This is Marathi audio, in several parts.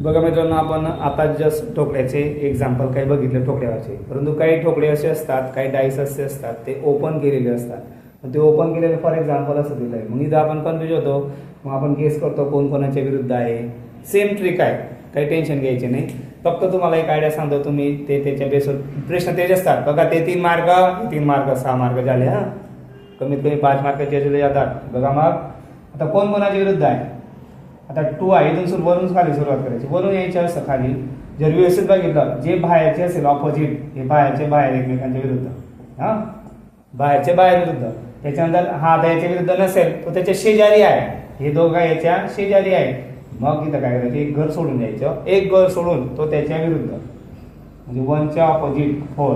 बघा मित्रांनो आपण आता जस्ट ठोकड्याचे एक्झाम्पल काही बघितले ठोकड्यावरचे परंतु काही ठोकळे असे असतात काही डाईस असे असतात ते ओपन केलेले असतात. ते ओपन केलेले फॉर एक्झाम्पल असं दिलं आहे मग इथं आपण कन्फ्युज होतो. मग आपण केस करतो कोण कोणाच्या विरुद्ध आहे. सेम ट्रिक आहे. काही टेन्शन घ्यायचे नाही. फक्त तुम्हाला एक आयडिया सांगतो तुम्ही. ते त्याच्या बेसवर प्रश्न तेच असतात. बघा ते तीन मार्ग तीन मार्क सहा मार्क झाले हा. कमीत कमी पाच मार्काचे जातात बघा मग. आता कोण कोणाच्या विरुद्ध आहे? आता टू आहे इथून सुरू वरून खाली सुरुवात करायची. वरून यायचे असतं खाली जर व्यवस्थित बघितलं जे बाहेरचे असेल ऑपोजिट हे बाहेरचे बाहेर एकमेकांच्या विरुद्ध. हा? बाहेरचे बाहेर विरुद्ध. त्याच्यानंतर हा आता याच्या विरुद्ध नसेल तो त्याच्या शेजारी आहे. हे दोघा याच्या शेजारी आहे. मग इथं काय करायचं? एक घर सोडून द्यायचं. एक घर सोडून तो त्याच्या विरुद्ध. म्हणजे वनच्या ऑपोजिट फोर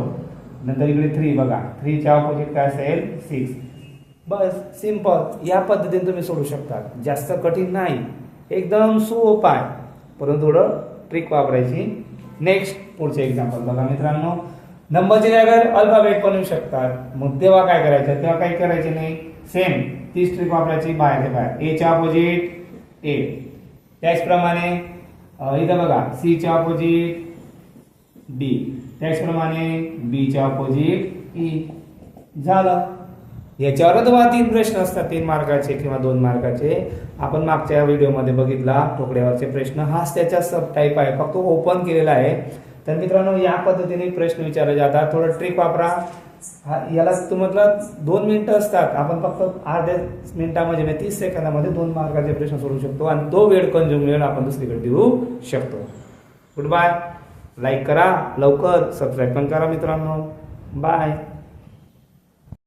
नंतर इकडे थ्री बघा. थ्रीच्या ऑपोजिट काय असेल? सिक्स बस सिंपल या पद्धतीने तुम्ही सोडू शकता. जास्त कठीण नाही. एकदम सोपं आहे परंतु थोडं ट्रिक वापरायची. नेक्स्ट पुढचे एक्झाम्पल बघा मित्रांनो. नंबरच्या जागेवर अल्फाबेट पण येऊ शकतात. मग तेव्हा काय करायचं? तेव्हा काही करायचे नाही. सेम तीच ट्रिक वापरायची बाहेर ते बाहेर. एच्या ऑपोजिट ए त्याचप्रमाणे इथं बघा. सीच्या ऑपोजिट डी त्याचप्रमाणे बीच्या ऑपोजिट ई झालं. याच्यावर तुम्हाला तीन प्रश्न असतात तीन मार्काचे किंवा दोन मार्काचे आपण मागच्या व्हिडिओमध्ये बघितला ठोकड्यावरचे प्रश्न. हाच त्याचा सब टाईप आहे फक्त ओपन केलेला आहे. तर मित्रांनो या पद्धतीने प्रश्न विचारले जातात. थोडं ट्रिक वापरा. हा याला तुम्हाला दोन मिनिटं असतात. आपण फक्त अर्ध्या मिनिटामध्ये म्हणजे तीस सेकंदामध्ये दोन मार्काचे प्रश्न सोडू शकतो आणि तो वेळ कंझ्युम वेळ आपण दुसरीकडे देऊ शकतो. गुड बाय लाईक करा. लवकर सबस्क्राईब पण करा मित्रांनो. बाय